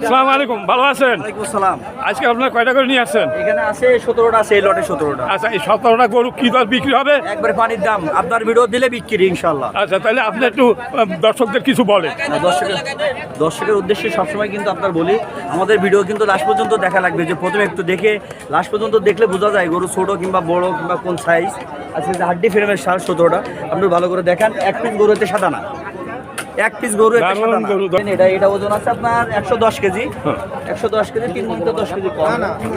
সালাম আলাইকুম ভালো আছেন? সালাম আজকে আপনার কয়টা করে নিয়ে আসছেন? এখানে আছে সতেরোটা আছে এই লটে সতেরোটা। আচ্ছা এই সতেরোটা গরু কি দর বিক্রি হবে? একবারে পানির দাম আপনার ভিডিও দিলে বিক্রি ইনশাল্লাহ আচ্ছা তাহলে আপনি একটু দর্শকদের কিছু বলেন। দর্শকের দর্শকের উদ্দেশ্যে সবসময় কিন্তু আপনার বলি আমাদের ভিডিও কিন্তু লাস্ট পর্যন্ত দেখা লাগবে যে প্রথমে একটু দেখে লাস্ট পর্যন্ত দেখলে বোঝা যায় গরু ছোট কিংবা বড় কিংবা কোন সাইজ আজকে যে হাড্ডি ফ্রেমের সার সতেরোটা আপনি ভালো করে দেখান এক পিস গরু এতে সাদা না এক পিস গরু এতে সাদা না। এটা এটা ওজন আছে আপনার একশো দশ কেজি। হ্যাঁ। একশো দশ কেজি তিন মিনিটে দশ কেজি কম।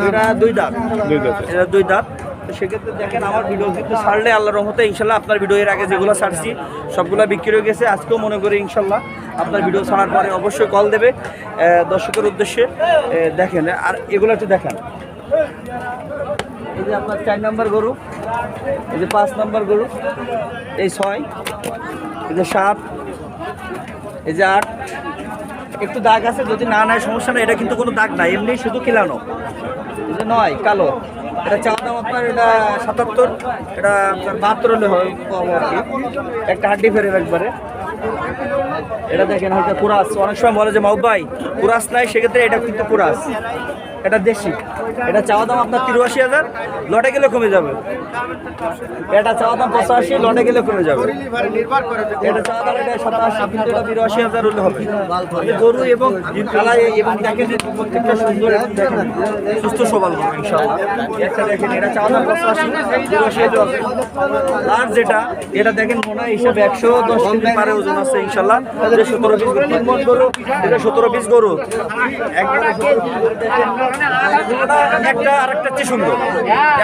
এটা দুই দাঁত। দুই দাঁত। এটা দুই দাঁত। তো সেক্ষেত্রে দেখেন আমার ভিডিও কিন্তু ছাড়লে আল্লাহ রহমতে ইনশাল্লাহ আপনার ভিডিও এর আগে যেগুলো ছাড়ছি সবগুলো বিক্রি হয়ে গেছে। আজকেও মনে করি ইনশাল্লাহ আপনার ভিডিও ছাড়ার পরে অবশ্যই কল দেবে। দর্শকের উদ্দেশ্যে দেখেন আর এগুলো একটু দেখান। এই যে আপনার চার নম্বর গরু এই যে পাঁচ নম্বর গরু এই ছয় এই যে সাত এই যে আট একটু দাগ আছে, যদি না নেয় সমস্যা নেই। এটা কিন্তু কোনো দাগ নাই এমনি শুধু খেলানো। যে নয়, কালো। এটা চাওয়া দাম আপনার, এটা সাতাত্তর, এটা আপনার বাহাত্তর হলে হয় আর কি। একটা হাড্ডি ফেরে একবারে। এটা দেখেন হালকা কুরাস। অনেক সময় বলে যে মাউ ভাই, কুরাস নাই, সেক্ষেত্রে এটা কিন্তু কুরাস। এটা দেশি। এটা চাওয়া দাম আপনার তিরাশি হাজার, লটে গেলে কমে যাবে। এটা চাওয়া দাম পঁচাশি, লটে গেলে কমে যাবে। এটা চাওয়া দাম এটা সাতাশি, কিন্তু এটা বিরাশি হাজার হলে হবে। গরু এবং কালাই এবং প্রত্যেকটা সুন্দর সুস্থ সবল গরু ইনশাআল্লাহ। একটা দেখেন, এটা চাওয়া দাম পঁচাশি বিরাশি হাজার আর যেটা, এটা দেখেন মনে হিসাবে একশো দশ কেজি পারে ওজন আছে ইনশাল্লাহ সতেরো পিস গরু। গরু, এটা সতেরো পিস গরু। একবারে 17 piece গরু দেখেন। একটা আর একটা চেয়ে সুন্দর।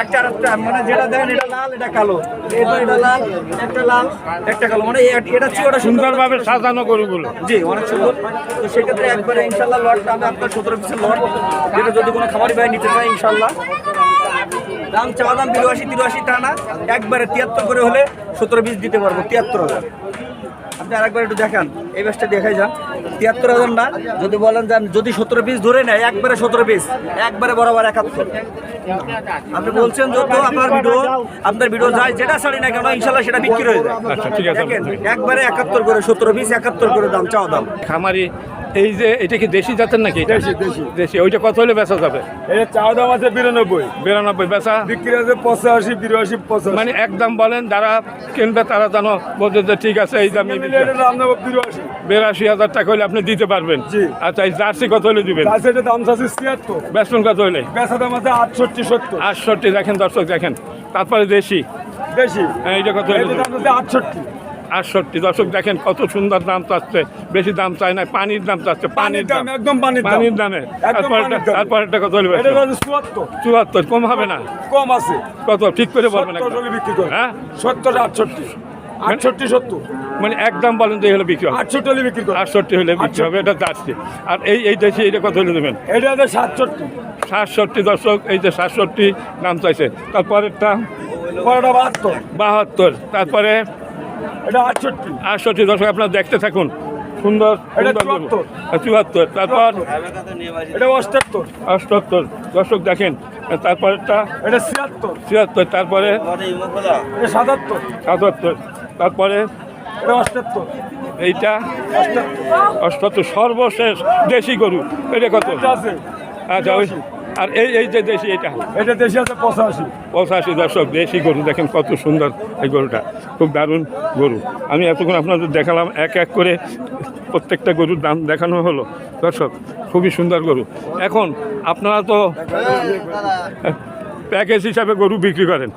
একটা আর একটা মানে যেটা দেখেন এটা লাল এটা কালো। এটা এটা লাল একটা লাল একটা কালো। মানে এটা চেয়ে ওটা সুন্দরভাবে সাজানো গরুগুলো। জি অনেক সুন্দর। তো সেক্ষেত্রে একবারে ইনশাল্লাহ লটটা আমি আপনার সতেরো পিসের লট যেটা যদি কোনো খামারি ভাই নিতে চায় ইনশাল্লাহ দাম চাওয়া দাম বিরাশি তিরাশি তা না একবারে তিয়াত্তর করে হলে সতেরো পিস দিতে পারব তিয়াত্তর হাজার। আপনি আরেকবার একটু দেখান এই ব্যাসটা দেখাই যান। তিয়াত্তর হাজার না যদি বলেন যান যদি সতেরো পিস ধরে নেয় একবারে সতেরো পিস একবারে বরাবর একাত্তর। আপনি বলছেন যত আপনার ভিডিও আপনার ভিডিও যায় যেটা ছাড়ি না কেন ইনশাল্লাহ সেটা বিক্রি হয়ে যায়। আচ্ছা ঠিক আছে। একবারে একাত্তর করে সতেরো পিস একাত্তর করে দাম চাওয়া দাম। খামারি এই যে এটা কি দেশি জাতের নাকি এটা? দেশি, দেশি। দেশি। ওইটা কত হলে বেচা যাবে? এটা চাওয়া দাম আছে বিরানব্বই। বিরানব্বই বেচা? বিক্রি আছে পঁচাশি বিরাশি পঁচাশি। মানে একদম বলেন যারা কিনবে তারা যেন বলছে যে ঠিক আছে এই দামে বিরাশি। হাজার টাকা হলে আপনি দিতে পারবেন। আচ্ছা এই জার্সি কত হলে দিবেন? তার সেটা দাম চাচ্ছে ছিয়াত্তর। বেসন কত হলে? বেচা দাম আছে আটষট্টি সত্তর। আটষট্টি দেখেন দর্শক দেখেন। তারপরে দেশি। বেশি হ্যাঁ, এইটা কত হলে আছে আটষট্টি। আটষট্টি দর্শক দেখেন কত সুন্দর দাম চাচ্ছে বেশি দাম চাই না পানির দাম চাচ্ছে পানির দাম দাম একদম পানির পানির দামে। তারপরে। একটা কত হলে চুয়াত্তর। কম হবে না। কম আছে। কত? ঠিক করে বলবেন হ্যাঁ? সত্তর আটষট্টি। আটষট্টি সত্তর। মানে একদম বলেন যে হলে বিক্রি হবে। আটষট্টি হলে বিক্রি করে আটষট্টি হলে বিক্রি হবে এটা যাচ্ছে আর এই এই দেশে এটা কত হলে দেবেন এটা আছে সাতষট্টি। সাতষট্টি দর্শক এই যে সাতষট্টি দাম চাইছে। তারপরেরটা? বাহাত্তর। বাহাত্তর। তারপরে এটা আটষট্টি। আটষট্টি দর্শক আপনারা দেখতে থাকুন। সুন্দর চুয়াত্তর। তারপর এটা অষ্টাত্তর। অষ্টাত্তর। দর্শক দেখেন তারপরেরটা এটা ছিয়াত্তর। ছিয়াত্তর তারপরে সাতাত্তর। সাতাত্তর তারপরে এটা অষ্টাত্তর। এইটা অষ্টাত্তর। সর্বশেষ দেশি গরু। এটা কত? আছে। আচ্ছা ওই আর এই এই যে দেশি এটা এটা দেশি আছে পঁচাশি। পঁচাশি দর্শক দেশি গরু দেখেন কত সুন্দর এই গরুটা। খুব দারুণ গরু। আমি এতক্ষণ আপনাদের দেখালাম এক এক করে প্রত্যেকটা গরুর দাম দেখানো হলো। দর্শক খুবই সুন্দর গরু। এখন আপনারা তো প্যাকেজ হিসাবে গরু বিক্রি করেন।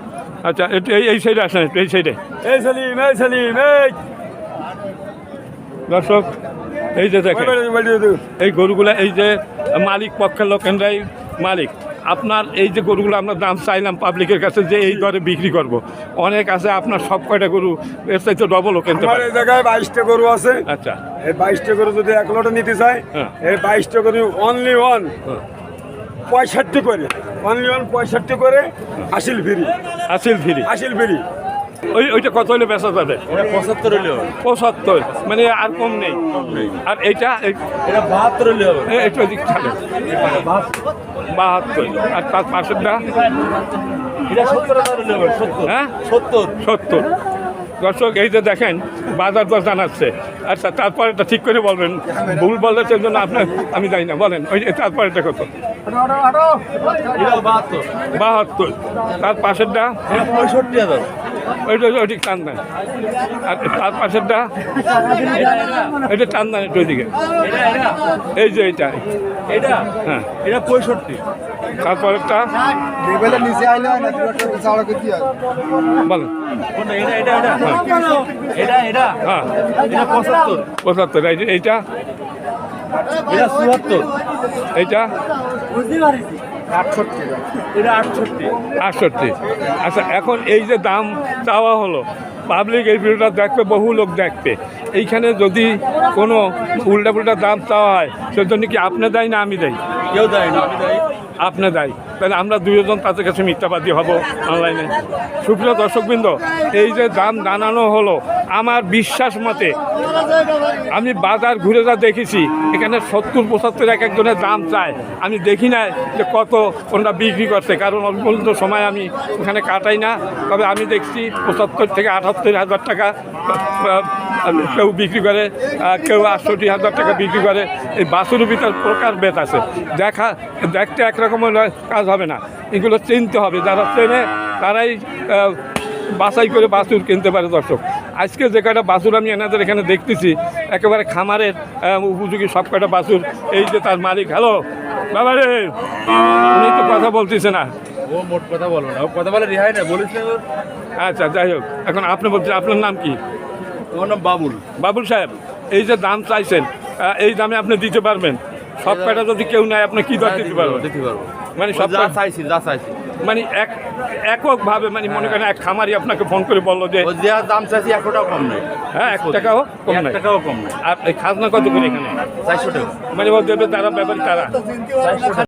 আচ্ছা এই এই সাইডে আসেন এই সাইডে। এই সেলিম এই সেলিম এই। দর্শক এই যে দেখেন। এই গরুগুলা এই যে মালিক পক্ষের লোকেরাই মালিক আপনার এই যে গরুগুলো আমরা দাম চাইলাম পাবলিকের কাছে যে এই দরে বিক্রি করব। অনেক আছে আপনার সব কয়টা গরু এর চাইতে ডবলও কিনতে পারে। এই জায়গায় বাইশটা গরু আছে। আচ্ছা। এই বাইশটা গরু যদি এক লটে নিতে চাই হ্যাঁ। এই বাইশটা গরু অনলি ওয়ান হ্যাঁ। পঁয়ষট্টি করে অনলি ওয়ান পঁয়ষট্টি করে আসিল ফিরি। আসিল ফিরি। আসিল ফিরি। ওই ওইটা কত হলে বেচা যাবে এটা পঁচাত্তর হলে পঁচাত্তর। মানে আর কম নেই। আর এইটা এটা বাহাত্তর হলে হবে এ- একটু এদিক ছাড়েন। বাহাত্তর। আর তার পাশেরটা? হ্যাঁ? সত্তর। সত্তর। দর্শক এই যে দেখেন বাজার দর জানাচ্ছে। আচ্ছা তারপরে ঠিক করে বলবেন। ভুল বললে সেই জন্য আপনার আমি জানি না বলেন। ওই তারপরে এটা কত? বাহাত্তর। তার পাশেরটা? পঁয়ষট্টি হাজার। ওইটা ওইটি টান দেন আর তার পাশেরটা? এটা টান দেন একটু ওইদিকে। এই যে এইটা। এটা হ্যাঁ। এটা পঁয়ষট্টি। তারপরেরটা হয় হয়। বলেন। এটা এটা এটা? এটা এটা? হ্যাঁ। এটা পঁচাত্তর। এইটা? এটা চুয়াত্তর। এইটা? আটষট্টি। আচ্ছা এখন এই যে দাম চাওয়া হলো পাবলিক এই ভিডিওটা দেখবে বহু লোক দেখবে। এইখানে যদি কোনো উল্টা পুল্টা দাম চাওয়া হয় সেজন্য কি আপনি দেয় না আমি দেয় কেউ দেয় না আমি দেয় আপনি দেয়। তাহলে আমরা দুজন তাদের কাছে মিথ্যাবাদী হব অনলাইনে সুপ্রিয় দর্শকবৃন্দ, এই যে দাম জানানো হলো, আমার বিশ্বাস মতে আমি বাজার ঘুরে যা দেখেছি, এখানে সত্তর পঁচাত্তর এক একজনের দাম চায়। আমি দেখি না যে কত কোনটা বিক্রি করছে, কারণ অল্প সময় আমি ওখানে কাটাই না। তবে আমি দেখছি পঁচাত্তর থেকে আটাত্তর হাজার টাকা কেউ বিক্রি করে কেউ আটষট্টি হাজার টাকা বিক্রি করে। এই বাসুর ভিতর প্রকার বেত আছে। দেখা, দেখতে একরকম হলে কাজ হবে না। এগুলো চিনতে হবে যারা চেনে তারাই বাছাই করে বাছুর কিনতে পারে দর্শক। আজকে যে কয়টা বাছুর আমি এনাদের এখানে দেখতেছি একেবারে খামারের উপযোগী সব কয়টা বাছুর এই যে তার মালিক। হ্যালো বাবা রে উনি তো কথা বলতেছে না। ও মোট কথা বলো না ও কথা বলে রেহাই না বলিস? আচ্ছা যাই হোক এখন আপনি বলছেন আপনার নাম কি? তোমার নাম বাবুল। বাবুল সাহেব এই যে দাম চাইছেন এই দামে আপনি দিতে পারবেন। সব কয়টা যদি কেউ নাই আপনি কি দর দিতে পারবেন? দিতে পারব। মানে সব যা চাইছি যা চাইছি। মানে এক এককভাবে মানে মনে করেন এক খামারি আপনাকে ফোন করে বলল যে যা দাম চাইছি এক টাকাও কম নেই। হ্যাঁ এক টাকাও কম নাই। টাকাও কম নেই। আর এই খাজনা কত করে এখানে? চারশো টাকা। মানে ও দেবে তারা ব্যাপারী তারা।